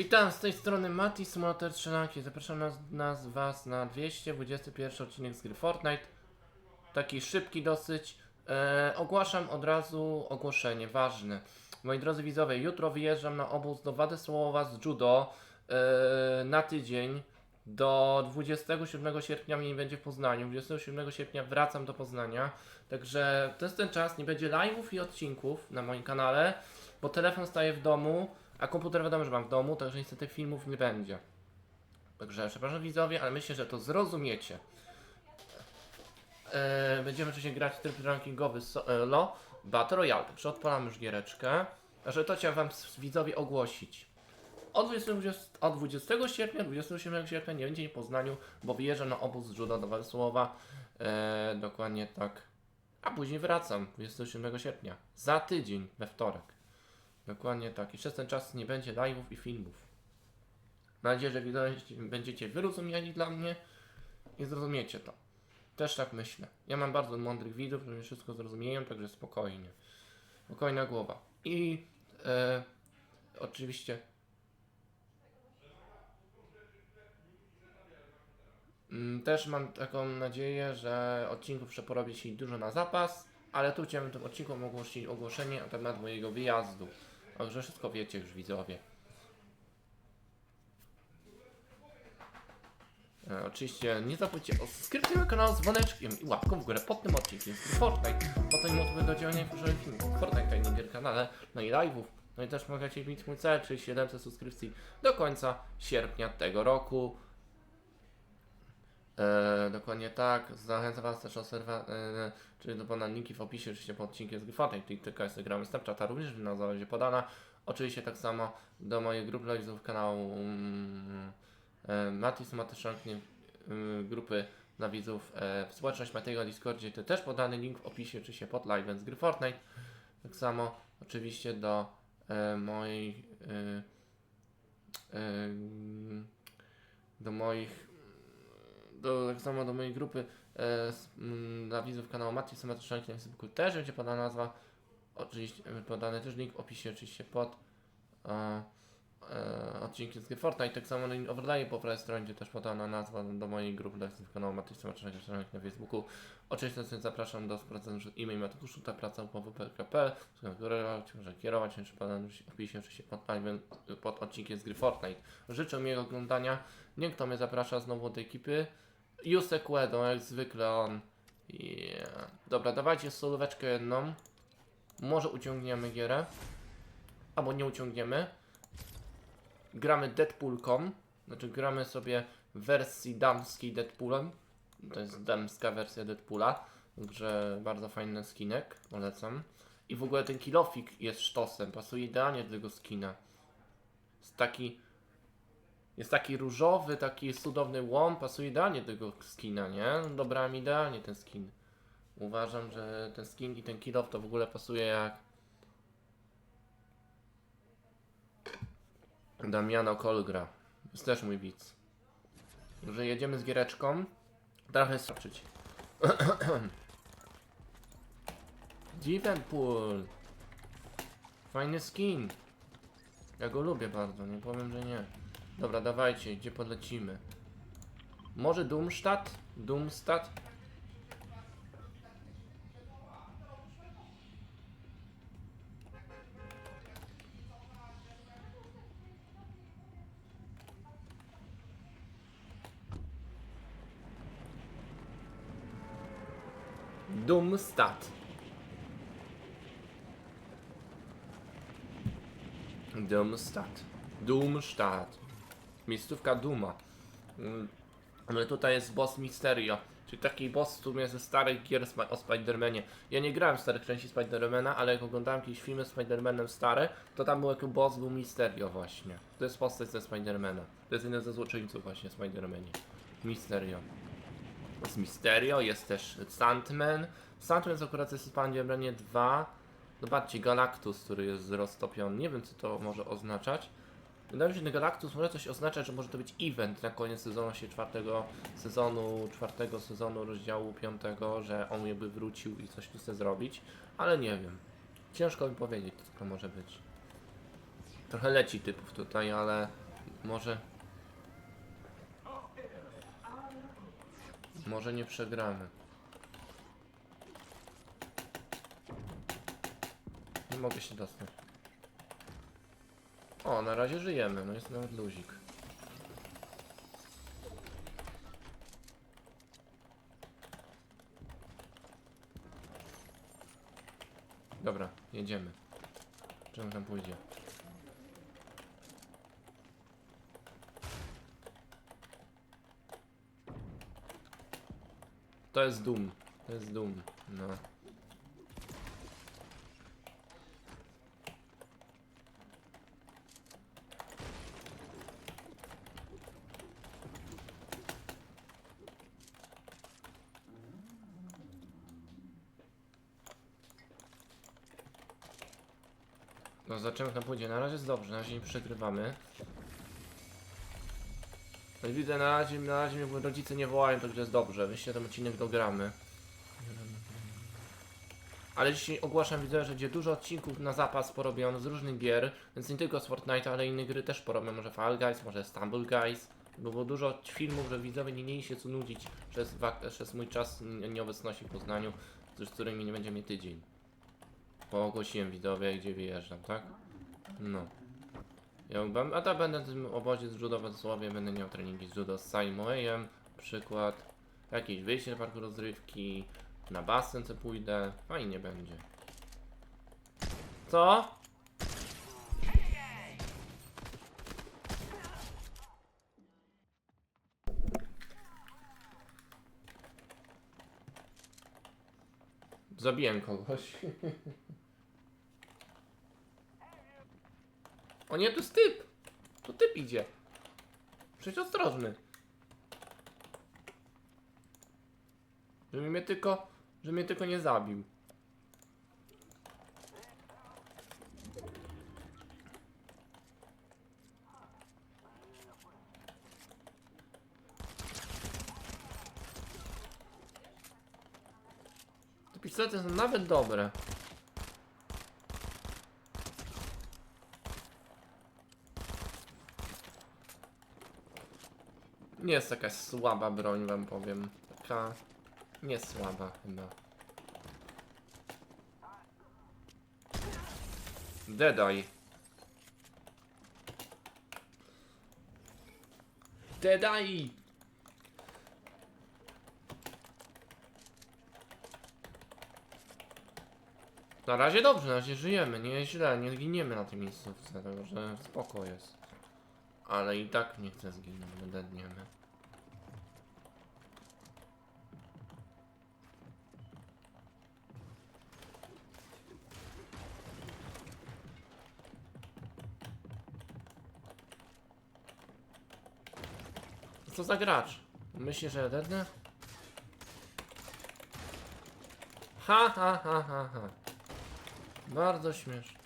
Witam z tej strony Mati Simulator Strzelanki. Zapraszam nas, nas Was na 221 odcinek z gry Fortnite. Taki szybki dosyć. E, ogłaszam od razu ogłoszenie ważne. Moi drodzy widzowie, jutro wyjeżdżam na obóz do Władysławowa z judo e, na tydzień. Do 27 sierpnia mnie nie będzie w Poznaniu. 27 sierpnia wracam do Poznania. Także to jest ten czas. Nie będzie live'ów i odcinków na moim kanale, bo telefon staje w domu. A komputer wiadomo, że mam w domu, także niestety filmów nie będzie. Także przepraszam widzowie, ale myślę, że to zrozumiecie. Eee, będziemy oczywiście grać w tryb rankingowy so, e, LO Battle Royale. Także odpalam już giereczkę. Także to chciałem wam widzowie ogłosić. Od 20, od 20 sierpnia, 27 sierpnia nie będzie w Poznaniu, bo wyjeżdżam na obóz z judo do. Eee, dokładnie tak. A później wracam 27 sierpnia. Za tydzień, we wtorek. Dokładnie tak. I przez ten czas nie będzie live'ów i filmów. Mam nadzieję, że będziecie wyrozumiali dla mnie i zrozumiecie to. Też tak myślę. Ja mam bardzo mądrych widzów, którzy wszystko zrozumieją, także spokojnie. Spokojna głowa. I e, oczywiście mm, też mam taką nadzieję, że odcinków przeporobię się dużo na zapas, ale tu chciałem w tym odcinku ogłosić ogłoszenie na temat mojego wyjazdu. Także wszystko wiecie już widzowie. E, oczywiście nie zapomnijcie o subskrypcji kanału z dzwoneczkiem i łapką w górę pod tym odcinkiem Fortnite. Po to nie do działania w filmów Fortnite, tajnej gier kanale, no i live'ów. No i też możecie mieć mój cel, czyli 700 subskrypcji do końca sierpnia tego roku. E, dokładnie tak. Zachęcam Was też o serwer, e, czyli do pana linki w opisie, oczywiście pod odcinkiem z gry Fortnite, TikToka, Instagramy, Snapchata również nazwa będzie podana. Oczywiście tak samo do mojej grupy widzów kanału mm, e, Matis y, grupy dla widzów e, w społeczność Matego Discordzie, to też podany link w opisie, oczywiście pod live'em z gry Fortnite. Tak samo oczywiście do e, mojej e, e, do moich do, tak samo do mojej grupy e, s- m, dla widzów kanału Maciej Somatyczny na Facebooku też będzie podana nazwa. Oczywiście e, podany też link w opisie oczywiście pod e, e, odcinkiem z Fortnite. Tak samo link overlay po prawej stronie będzie też podana nazwa do mojej grupy dla widzów kanału Maciej Somatyczny na Facebooku. Oczywiście zapraszam do sprawdzenia przez e-mail Mateuszu, ta praca po wp.pl, kierować, się, czy podany w opisie oczywiście pod, pod odcinkiem z gry Fortnite. Życzę miłego oglądania. Nie kto mnie zaprasza znowu do ekipy. Jusek Wedo, jak zwykle on. Yeah. Dobra, dawajcie solóweczkę jedną. Może uciągniemy gierę. Albo nie uciągniemy. Gramy Deadpoolką. Znaczy gramy sobie w wersji damskiej Deadpoolem. To jest damska wersja Deadpoola. Także bardzo fajny skinek. Polecam. I w ogóle ten kilofik jest sztosem. Pasuje idealnie do tego skina. Jest taki jest taki różowy, taki cudowny łom, pasuje idealnie do tego skina, nie? Dobrałem idealnie ten skin. Uważam, że ten skin i ten kill to w ogóle pasuje jak Damiano Kolgra. Jest też mój widz. Że jedziemy z giereczką. Trochę straczyć. Devenpool. Fajny skin. Ja go lubię bardzo, nie powiem, że nie. Dobra, dawajcie, gdzie podlecimy? Może Doomstadt? Doomstadt? Doomstadt. Doomstadt. Doomstadt. Miejscówka Duma. Mm, Ale tutaj jest boss Mysterio. Czyli taki boss w sumie ze starych gier o Spider-Manie. Ja nie grałem w starych części Spider-Mana, ale jak oglądałem jakieś filmy z Spider-Manem stare, to tam był jako boss był Mysterio właśnie. To jest postać ze Spider-Mana. To jest jeden ze złoczyńców właśnie Spider-Manie. Mysterio. Jest Mysterio, jest też Sandman. Sandman jest akurat w Spider-Manie 2. Zobaczcie, Galactus, który jest roztopiony. Nie wiem, co to może oznaczać. Wydaje mi się, że Galactus może coś oznaczać, że może to być event na koniec sezonu się czwartego sezonu, czwartego sezonu rozdziału piątego, że on jakby wrócił i coś tu chce zrobić, ale nie wiem. Ciężko mi powiedzieć, co to może być. Trochę leci typów tutaj, ale może... Może nie przegramy. Nie mogę się dostać. O, na razie żyjemy, no jest nawet luzik. Dobra, jedziemy. Czemu tam pójdzie? To jest Doom. To jest Doom. No. No zobaczymy jak tam pójdzie. Na razie jest dobrze, na razie nie przegrywamy. No i widzę, na razie, na razie mnie rodzice nie wołają, to już jest dobrze. Wyście ten odcinek dogramy. Ale dzisiaj ogłaszam widzę, że będzie dużo odcinków na zapas porobiono z różnych gier, więc nie tylko z Fortnite, ale inne gry też porobią. Może Fall Guys, może Stumble Guys. Bo było dużo filmów, że widzowie nie mieli się co nudzić przez, przez mój czas nieobecności w Poznaniu, z którymi nie będzie mnie tydzień. Bo ogłosiłem widzowie, gdzie wyjeżdżam, tak? No. Ja a tak będę w tym obozie z judo w Wrocławiu, będę miał treningi z judo z Simon przykład. Jakieś wyjście do parku rozrywki, na basen co pójdę, fajnie będzie. Co? Zabiłem kogoś. O nie, to jest typ! To typ idzie. Przecież ostrożny. Żeby mnie tylko, żeby mnie tylko nie zabił. Te pistolety są nawet dobre. Nie jest jakaś słaba broń, wam powiem. Taka nie słaba chyba. Deadeye. Deadeye! Na razie dobrze, na razie żyjemy, nie źle, nie giniemy na tej miejscówce, także spoko jest. Ale i tak nie chcę zginąć, dedniemy. Co za gracz? Myślisz, że dednę? Ha, ha, ha, ha, ha. Bardzo śmieszne.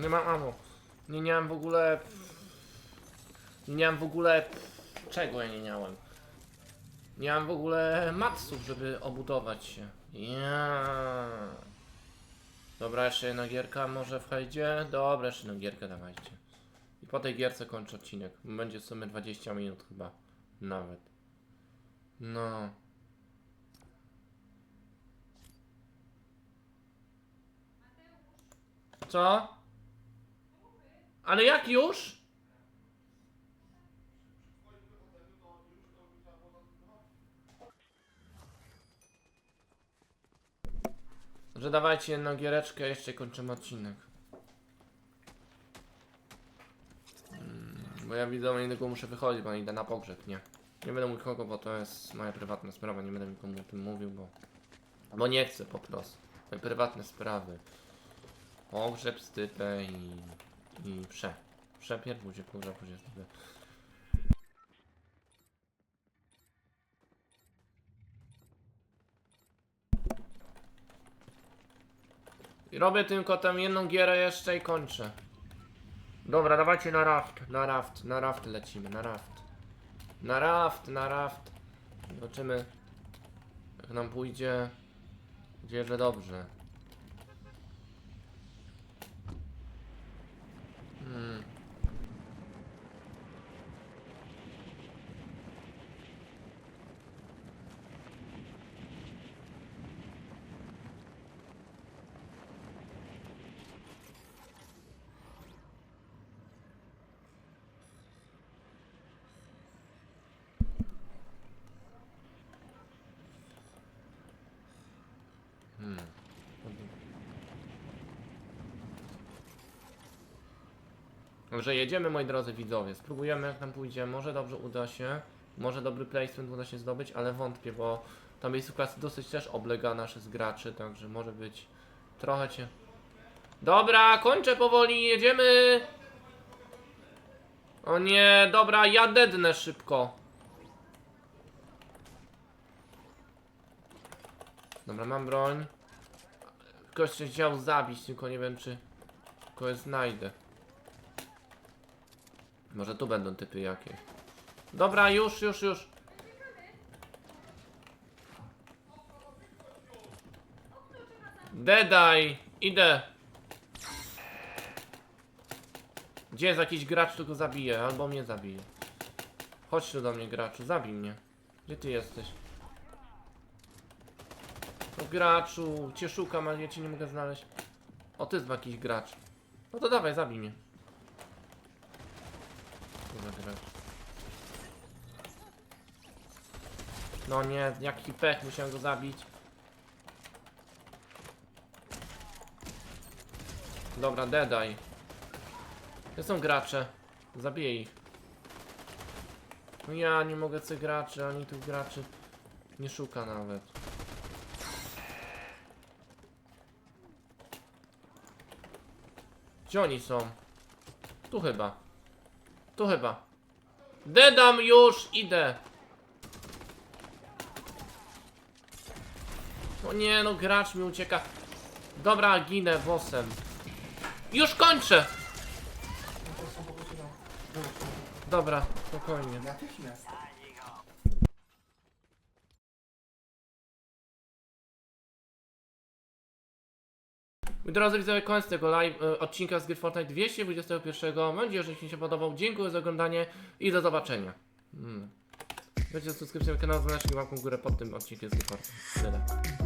Nie mam ammo. Nie miałem w ogóle... Nie miałem w ogóle... Czego ja nie miałem? Nie miałem w ogóle matsów, żeby obudować się. Ja. Dobra, jeszcze jedna gierka może w hejdzie? Dobra, jeszcze jedną gierkę dawajcie. I po tej gierce kończę odcinek. Będzie w sumie 20 minut chyba. Nawet. No. Co? Ale jak już? Że dawajcie jedną giereczkę, jeszcze kończymy odcinek. Mm, Bo ja widzę, innego muszę wychodzić, bo idę na pogrzeb, nie? Nie będę mówił kogo, bo to jest moja prywatna sprawa, nie będę nikomu o tym mówił, bo... Bo nie chcę po prostu. Moje prywatne sprawy. Pogrzeb, stypę i... Mm, prze. Przepierdł się, kurwa, później. Robię tylko tam jedną gierę jeszcze i kończę. Dobra, dawajcie na raft, na raft, na raft lecimy, na raft. Na raft, na raft. Zobaczymy, jak nam pójdzie. Nadzieję, że dobrze. Hmm. Dobrze, jedziemy moi drodzy widzowie. Spróbujemy jak nam pójdzie. Może dobrze uda się. Może dobry placement uda się zdobyć, ale wątpię, bo ta miejscówka dosyć też oblega naszych graczy, także może być trochę cię. Dobra, kończę powoli, jedziemy! O nie, dobra, ja dednę szybko. Dobra, mam broń. Ktoś chciał zabić, tylko nie wiem czy kogoś znajdę. Może tu będą typy jakieś. Dobra, już, już, już. Dedaj! Idę! Gdzie jest jakiś gracz, go zabije, albo mnie zabije. Chodź tu do mnie, graczu, zabij mnie. Gdzie ty jesteś? O graczu, cię szukam, ale ja cię nie mogę znaleźć. O, ty jest jakiś gracz. No to dawaj, zabij mnie. Co za gracz? No nie, jaki pech, musiałem go zabić. Dobra, dedaj. Gdzie są gracze? Zabiję ich. No ja nie mogę tych graczy, ani tych graczy nie szuka nawet. Gdzie oni są? Tu chyba. Tu chyba. Dedam już, idę. O nie, no gracz mi ucieka. Dobra, ginę włosem. Już kończę! Dobra, spokojnie. Natychmiast. Moi drodzy widzowie, koniec tego live, e, odcinka z gry Fortnite 221. Mam nadzieję, że się podobał. Dziękuję za oglądanie i do zobaczenia. Hmm. Będzie subskrypcję na kanał, znaleźć łapką w górę pod tym odcinkiem z gry Fortnite. Tyle.